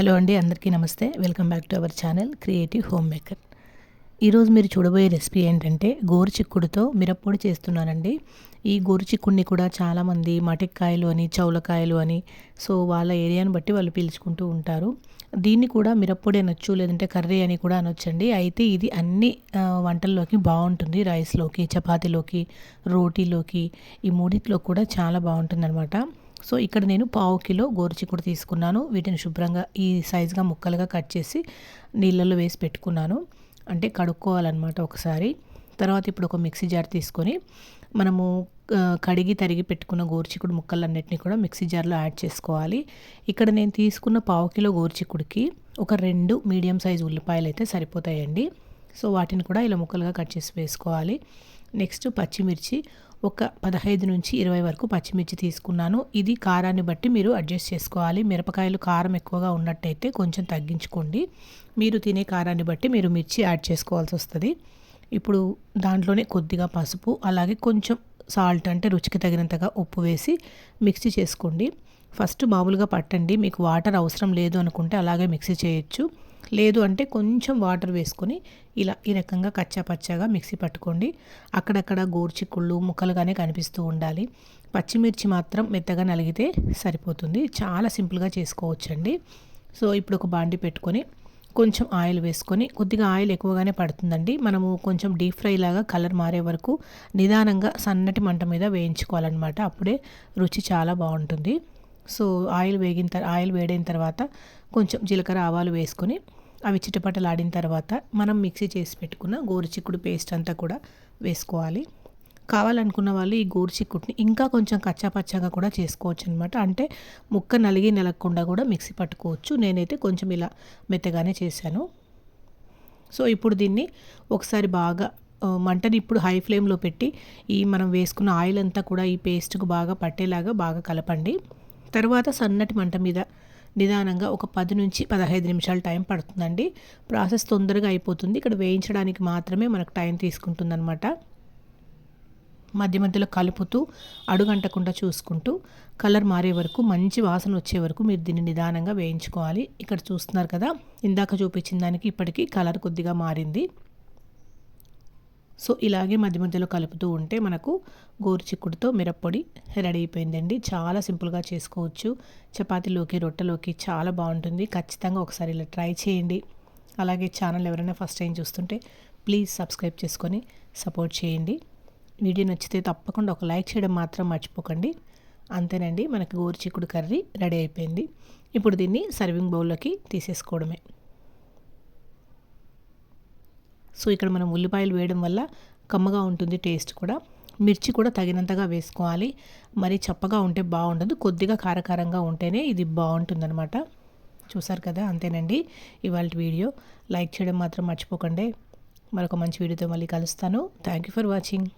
Hello అండి అందరికీ నమస్తే. Welcome back to our channel creative home maker. ఈరోజు మీరు చూడబోయే రెసిపీ ఏంటంటే గోరు చిక్కుడుతో మిరప్పొడి చేస్తున్నానండి. ఈ గోరు చిక్కుడిని కూడా చాలామంది మటిక్కాయలు అని చౌలకాయలు అని సో వాళ్ళ ఏరియాని బట్టి వాళ్ళు పీల్చుకుంటూ ఉంటారు. దీన్ని కూడా మిరప్పొడి అనొచ్చు లేదంటే కర్రీ అని కూడా అనొచ్చండి. అయితే ఇది అన్ని వంటల్లోకి బాగుంటుంది. రైస్లోకి చపాతీలోకి రోటీలోకి ఈ మూడిట్లో కూడా చాలా బాగుంటుంది అనమాట సో ఇక్కడ నేను పావు కిలో గోరుచిక్కుడు తీసుకున్నాను. వీటిని శుభ్రంగా ఈ సైజుగా ముక్కలుగా కట్ చేసి నీళ్ళల్లో వేసి పెట్టుకున్నాను. అంటే కడుక్కోవాలన్నమాట ఒకసారి. తర్వాత ఇప్పుడు ఒక మిక్సీ జార్ తీసుకొని మనము కడిగి తరిగి పెట్టుకున్న గోరుచిక్కుడు ముక్కలన్నిటిని కూడా మిక్సీ జార్లో యాడ్ చేసుకోవాలి. ఇక్కడ నేను తీసుకున్న పావు కిలో గోరుచిక్కుడికి ఒక రెండు మీడియం సైజు ఉల్లిపాయలు అయితే సరిపోతాయండి. సో వాటిని కూడా ఇలా ముక్కలుగా కట్ చేసి వేసుకోవాలి. నెక్స్ట్ పచ్చిమిర్చి ఒక పదహైదు నుంచి ఇరవై వరకు పచ్చిమిర్చి తీసుకున్నాను. ఇది కారాన్ని బట్టి మీరు అడ్జస్ట్ చేసుకోవాలి. మిరపకాయలు కారం ఎక్కువగా ఉన్నట్టయితే కొంచెం తగ్గించుకోండి. మీరు తినే కారాన్ని బట్టి మీరు మిర్చి యాడ్ చేసుకోవాల్సి వస్తుంది. ఇప్పుడు దాంట్లోనే కొద్దిగా పసుపు అలాగే కొంచెం సాల్ట్ అంటే రుచికి తగినంతగా ఉప్పు వేసి మిక్సీ చేసుకోండి. ఫస్ట్ మామూలుగా పట్టండి. మీకు వాటర్ అవసరం లేదు అనుకుంటే అలాగే మిక్సీ చేయొచ్చు. లేదు అంటే కొంచెం వాటర్ వేసుకొని ఇలా ఈ రకంగా కచ్చా పచ్చగా మిక్సీ పట్టుకోండి. అక్కడక్కడ గోర్చిక్కుళ్ళు ముక్కలుగానే కనిపిస్తూ ఉండాలి. పచ్చిమిర్చి మాత్రం మెత్తగా నలిగితే సరిపోతుంది. చాలా సింపుల్గా చేసుకోవచ్చండి. సో ఇప్పుడు ఒక బాండి పెట్టుకొని కొంచెం ఆయిల్ వేసుకొని కొద్దిగా ఆయిల్ ఎక్కువగానే పడుతుందండి. మనము కొంచెం డీప్ ఫ్రై లాగా కలర్ మారే వరకు నిదానంగా సన్నటి మంట మీద వేయించుకోవాలన్నమాట. అప్పుడే రుచి చాలా బాగుంటుంది. సో ఆయిల్ వేగిన ఆయిల్ వేడైన తర్వాత కొంచెం జీలకర్ర ఆవాలు వేసుకొని అవి చిటపటలాడిన తర్వాత మనం మిక్సీ చేసి పెట్టుకున్న గోరుచిక్కుడు పేస్ట్ అంతా కూడా వేసుకోవాలి. కావాలనుకున్న వాళ్ళు ఈ గోరుచిక్కుడిని ఇంకా కొంచెం కచ్చాపచ్చాగా కూడా చేసుకోవచ్చు అనమాట అంటే ముక్క నలిగి నలగకుండా కూడా మిక్సీ పట్టుకోవచ్చు. నేనైతే కొంచెం ఇలా మెత్తగానే చేశాను. సో ఇప్పుడు దీన్ని ఒకసారి బాగా మంటని ఇప్పుడు హై ఫ్లేమ్లో పెట్టి ఈ మనం వేసుకున్న ఆయిల్ అంతా కూడా ఈ పేస్ట్కు బాగా పట్టేలాగా బాగా కలపండి. తర్వాత సన్నటి మంట మీద నిదానంగా ఒక పది నుంచి పదహైదు నిమిషాలు టైం పడుతుందండి. ప్రాసెస్ తొందరగా అయిపోతుంది. ఇక్కడ వేయించడానికి మాత్రమే మనకు టైం తీసుకుంటుందన్నమాట. మధ్య మధ్యలో కలుపుతూ అడుగంటకుండా చూసుకుంటూ కలర్ మారే వరకు మంచి వాసన వచ్చే వరకు మీరు దీన్ని నిదానంగా వేయించుకోవాలి. ఇక్కడ చూస్తున్నారు కదా ఇందాక చూపించిన దానికి ఇప్పటికీ కలర్ కొద్దిగా మారింది. సో ఇలాగే మధ్య మధ్యలో కలుపుతూ ఉంటే మనకు గోరుచిక్కుడుతో మిరప్పొడి రెడీ అయిపోయిందండి. చాలా సింపుల్గా చేసుకోవచ్చు. చపాతీలోకి రొట్టెలోకి చాలా బాగుంటుంది. ఖచ్చితంగా ఒకసారి ఇలా ట్రై చేయండి. అలాగే ఛానల్ ఎవరైనా ఫస్ట్ టైం చూస్తుంటే ప్లీజ్ సబ్స్క్రైబ్ చేసుకొని సపోర్ట్ చేయండి. వీడియో నచ్చితే తప్పకుండా ఒక లైక్ చేయడం మాత్రం మర్చిపోకండి. అంతేనండి మనకి గోరుచిక్కుడు కర్రీ రెడీ అయిపోయింది. ఇప్పుడు దీన్ని సర్వింగ్ బౌల్లోకి తీసేసుకోవడమే. సో ఇక్కడ మనం ఉల్లిపాయలు వేయడం వల్ల కమ్మగా ఉంటుంది టేస్ట్ కూడా. మిర్చి కూడా తగినంతగా వేసుకోవాలి. మరి చప్పగా ఉంటే బాగుండదు. కొద్దిగా కారకారంగా ఉంటేనే ఇది బాగుంటుందన్నమాట. చూసారు కదా? అంతేనండి ఇవాళ వీడియో. లైక్ చేయడం మాత్రం మర్చిపోకండి. మరొక మంచి వీడియోతో మళ్ళీ కలుస్తాను. Thank you for watching